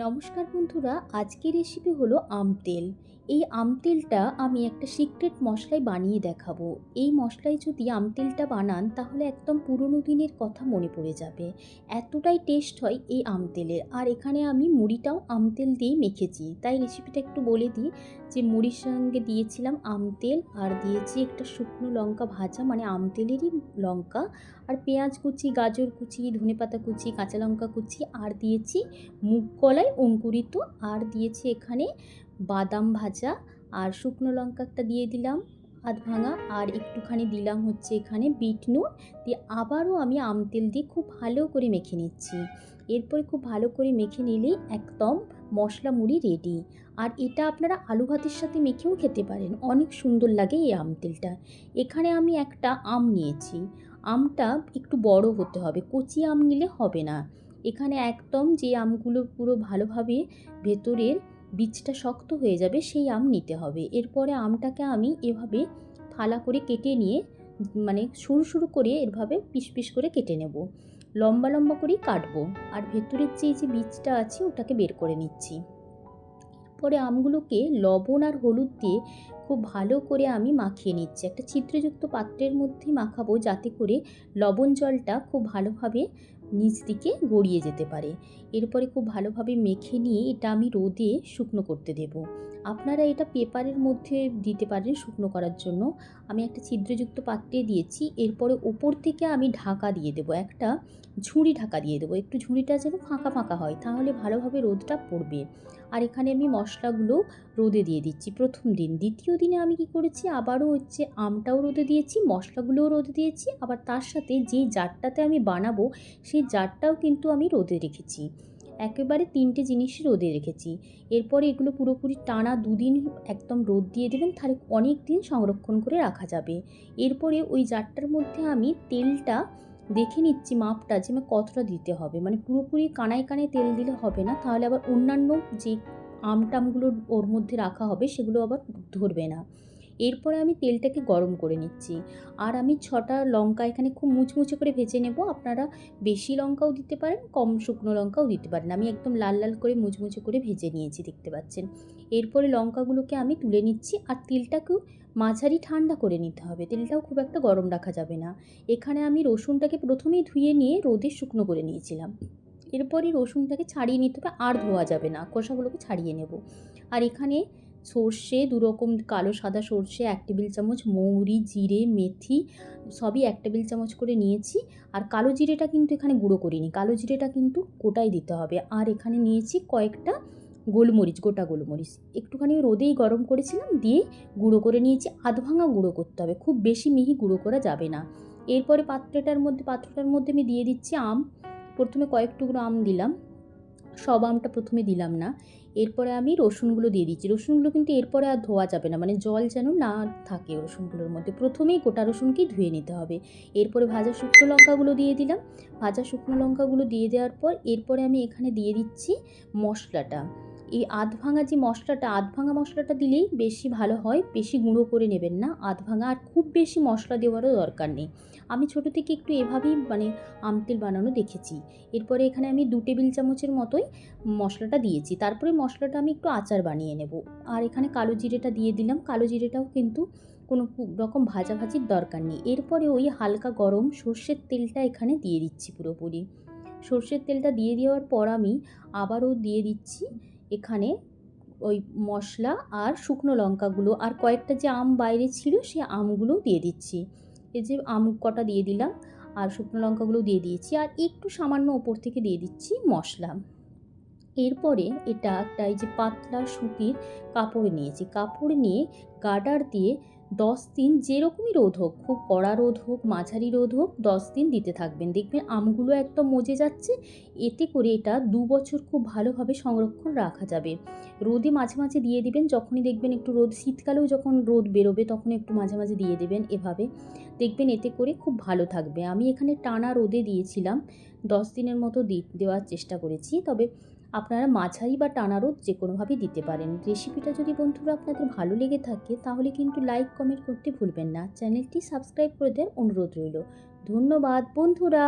নমস্কার বন্ধুরা, আজকের রেসিপি হলো আম তেল। এই আম তেলটা আমি একটা সিক্রেট মশলায় বানিয়ে দেখাবো। এই মশলায় যদি আম তেলটা বানান, তাহলে একদম পুরনো দিনের কথা মনে পড়ে যাবে। এতটাই টেস্ট হয় এই আম তেলের। আর এখানে আমি মুড়িটাও আম তেল দিয়েই মেখেছি। তাই রেসিপিটা একটু বলে দিই যে, মুড়ির সঙ্গে দিয়েছিলাম আম তেল, আর দিয়েছি একটা শুকনো লঙ্কা ভাজা মানে আম তেলেরই লঙ্কা, আর পেঁয়াজ কুচি, গাজর কুচি, ধনেপাতা কুচি, কাঁচা লঙ্কা কুচি, আর দিয়েছি মুগ কলাই অঙ্কুরিত আর দিয়েছি এখানে বাদাম ভাজা আর শুকনো লঙ্কা একটা দিয়ে দিলাম আধ ভাঙা। আর একটুখানি দিলাম হচ্ছে এখানে বিট নুন। দিয়ে আবারও আমি আম তেল দিয়ে খুব ভালো করে মেখে নিচ্ছি। এরপরে খুব ভালো করে মেখে নিলেই একদম মশলা মুড়ি রেডি আর এটা আপনারা আলু ভাতের সাথে মেখেও খেতে পারেন। অনেক সুন্দর লাগে এই আম তেলটা। এখানে আমি একটা আম নিয়েছি। আমটা একটু বড় হতে হবে। কচি আম নিলে হবে না। এখানে একদম যে আমগুলো পুরো ভালোভাবে ভেতরের বীজটা শক্ত হয়ে যাবে, সেই আম নিতে হবে। এরপরে আমটাকে আমি এভাবে থালা করে কেটে নিয়ে মানে সরু সরু করে এভাবে পিস পিস করে কেটে নেব। লম্বা লম্বা করেই কাটবো। আর ভেতরের যে যে বীজটা আছে, ওটাকে বের করে নিচ্ছি। পরে আমগুলোকে লবণ আর হলুদ দিয়ে খুব ভালো করে আমি মাখিয়ে নিচ্ছি। একটা ছিদ্রযুক্ত পাত্রের মধ্যে মাখাবো, যাতে করে লবণ জলটা খুব ভালোভাবে নিচ দিকে গড়িয়ে যেতে পারে। এরপরে খুব ভালোভাবে মেখে নিয়ে এটা আমি রোদে শুকনো করতে দেব। আপনারা এটা পেপারের মধ্যে দিতে পারেন শুকনো করার জন্য। আমি একটা ছিদ্রযুক্ত পাত্রে দিয়েছি। এরপরে ওপর থেকে আমি ঢাকা দিয়ে দেবো, একটা ঝুড়ি ঢাকা দিয়ে দেবো। একটু ঝুড়িটা যেন ফাঁকা ফাঁকা হয়, তাহলে ভালোভাবে রোদটা পড়বে। আর এখানে আমি মশলাগুলো রোদে দিয়ে দিচ্ছি প্রথম দিন। দ্বিতীয় দিনে আমি কি করেছি, আবারও হচ্ছে আমটাও রোদে দিয়েছি, মশলাগুলোও রোদে দিয়েছি। আবার তার সাথে যেই জারটাতে আমি বানাবো, সেই জারটাও কিন্তু আমি রোদে রেখেছি। একেবারে তিনটে জিনিসই রোদে রেখেছি। এরপরে এগুলো পুরোপুরি টানা দুদিন একদম রোদ দিয়ে দেবেন, তাহলে অনেক দিন সংরক্ষণ করে রাখা যাবে। এরপরে ওই জারটার মধ্যে আমি তেলটা দেখে নিচ্ছি মাপটা যে আমার কতটা দিতে হবে। মানে পুরোপুরি কানায় কানায় তেল দিলে হবে না, তাহলে আবার অন্যান্য যে আম টামগুলো ওর মধ্যে রাখা হবে, সেগুলো আবার ধরবে না। এরপরে আমি তেলটাকে গরম করে নিচ্ছি। আর আমি ছটা লঙ্কা এখানে খুব মুচমুচে করে ভেজে নেব। আপনারা বেশি লঙ্কাও দিতে পারেন, কম শুকনো লঙ্কাও দিতে পারেন। আমি একদম লাল লাল করে মুচমুচে করে ভেজে নিয়েছি, দেখতে পাচ্ছেন। এরপরে লঙ্কাগুলোকে আমি তুলে নিচ্ছি আর তেলটাকেও মাঝারি ঠান্ডা করে নিতে হবে। তেলটাও খুব একটা গরম রাখা যাবে না। এখানে আমি রসুনটাকে প্রথমেই ধুয়ে নিয়ে রোদে শুকনো করে নিয়েছিলাম। এরপরে রসুনটাকে ছাড়িয়ে নিতে হবে। আর ধোয়া যাবে না। খোসাগুলোকে ছাড়িয়ে নেব। আর এখানে সর্ষে দুরকম কালো সাদা সর্ষে, এক টেবিল চামচ, মৌরি, জিরে, মেথি, সবই এক টেবিল চামচ করে নিয়েছি। আর কালো জিরেটা কিন্তু এখানে গুঁড়ো করিনি। কালো জিরেটা কিন্তু গোটাই দিতে হবে। আর এখানে নিয়েছি কয়েকটা গোলমরিচ, গোটা গোলমরিচ। একটুখানি রোদেই গরম করেছিলাম, দিয়ে গুঁড়ো করে নিয়েছি। আধ ভাঙা গুঁড়ো করতে হবে। খুব বেশি মিহি গুঁড়ো করা যাবে না। এরপরে পাত্রটার মধ্যে পাত্রটার মধ্যে আমি দিয়ে দিচ্ছি আম। প্রথমে কয়েক টুকরো আম দিলাম। সব আমটা প্রথমে দিলাম না। এরপরে আমি রসুনগুলো দিয়ে দিচ্ছি। রসুনগুলো কিন্তু এরপরে আর ধোয়া যাবে না। মানে জল যেন না থাকে রসুনগুলোর মধ্যে। প্রথমেই গোটা রসুনকেই ধুয়ে নিতে হবে। এরপরে ভাজা শুকনো লঙ্কাগুলো দিয়ে দিলাম। ভাজা শুকনো লঙ্কাগুলো দিয়ে দেওয়ার পর এরপরে আমি এখানে দিয়ে দিচ্ছি মশলাটা। এই আধ ভাঙা যে মশলাটা আধ ভাঙা মশলাটা দিলেই বেশি ভালো হয়, বেশি গুঁড়ো করে নেবেন না। আধ ভাঙা আর খুব বেশি মশলা দেওয়ারও দরকার নেই। আমি ছোটো থেকে একটু এভাবেই মানে আমতেল বানানো দেখেছি। এরপরে এখানে আমি দু টেবিল চামচের মতোই মশলাটা দিয়েছি। তারপরে মশলাটা আমি একটু আচার বানিয়ে নেব। আর এখানে কালো জিরেটা দিয়ে দিলাম। কালো জিরেটাও কিন্তু কোনো রকম ভাজাভাজির দরকার নেই। এরপরে ওই হালকা গরম সর্ষের তেলটা এখানে দিয়ে দিচ্ছি পুরোপুরি। সর্ষের তেলটা দিয়ে দেওয়ার পর আমি আবারও দিয়ে দিচ্ছি এখানে ওই মশলা আর শুকনো লঙ্কাগুলো আর কয়েকটা যে আম বাইরে ছিল সে আমগুলো দিয়ে দিচ্ছি। এই যে আম কটা দিয়ে দিলাম আর শুকনো লঙ্কাগুলো দিয়ে দিয়েছি আর একটু সামান্য ওপর থেকে দিয়ে দিচ্ছি মশলা। এরপরে এটা একটা এই যে পাতলা সুতির কাপড় নিয়েছি। কাপড় নিয়ে গার্ডার দিয়ে দশ দিন যেরকমই রোদ হোক, খুব কড়া রোদ হোক, মাঝারি রোদ হোক, দশ দিন দিতে থাকবেন। দেখবেন আমগুলো একদম মজে যাচ্ছে, এতে করে এটা দু বছর খুব ভালোভাবে সংরক্ষণ রাখা যাবে। রোদে মাঝে মাঝে দিয়ে দিবেন, যখনই দেখবেন একটু রোদ, শীতকালেও যখন রোদ বেরোবে তখন একটু মাঝে মাঝে দিয়ে দেবেন এভাবে। দেখবেন এতে করে খুব ভালো থাকবে। আমি এখানে টানা রোদে দিয়েছিলাম, দশ দিনের মতো দেওয়ার চেষ্টা করেছি, তবে আপনারা মাঝারি বা টানা রোদ যে কোনোভাবেই দিতে পারেন। রেসিপিটা যদি বন্ধুরা আপনাদের ভালো লেগে থাকে, তাহলে কিন্তু লাইক, কমেন্ট করতে ভুলবেন না। চ্যানেলটি সাবস্ক্রাইব করে দেওয়ার অনুরোধ রইল। ধন্যবাদ বন্ধুরা!